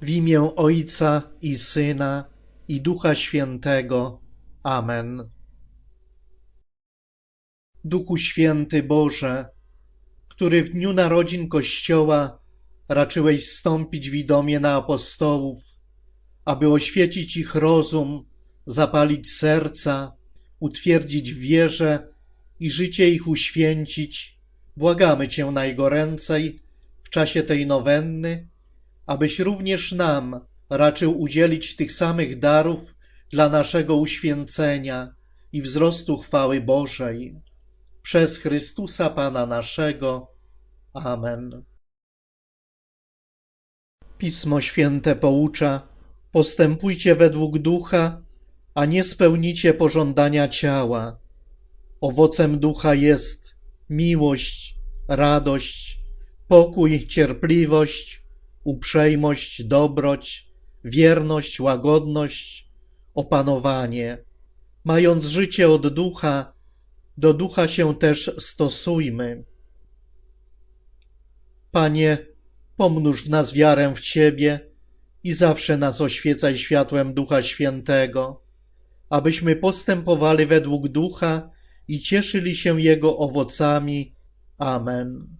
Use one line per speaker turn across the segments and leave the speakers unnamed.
W imię Ojca i Syna i Ducha Świętego. Amen. Duchu Święty Boże, który w dniu narodzin Kościoła raczyłeś stąpić widomie na apostołów, aby oświecić ich rozum, zapalić serca, utwierdzić wierze i życie ich uświęcić, błagamy Cię najgoręcej w czasie tej nowenny, abyś również nam raczył udzielić tych samych darów dla naszego uświęcenia i wzrostu chwały Bożej. Przez Chrystusa Pana naszego. Amen. Pismo Święte poucza: Postępujcie według ducha, a nie spełnicie pożądania ciała. Owocem ducha jest miłość, radość, pokój, cierpliwość, uprzejmość, dobroć, wierność, łagodność, opanowanie. Mając życie od ducha, do ducha się też stosujmy. Panie, pomnóż nas wiarę w Ciebie i zawsze nas oświecaj światłem Ducha Świętego, abyśmy postępowali według ducha i cieszyli się Jego owocami. Amen.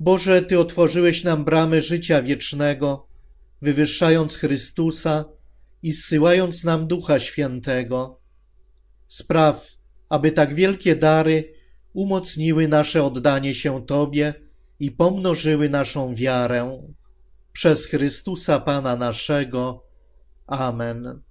Boże, Ty otworzyłeś nam bramy życia wiecznego, wywyższając Chrystusa i zsyłając nam Ducha Świętego. Spraw, aby tak wielkie dary umocniły nasze oddanie się Tobie i pomnożyły naszą wiarę. Przez Chrystusa Pana naszego. Amen.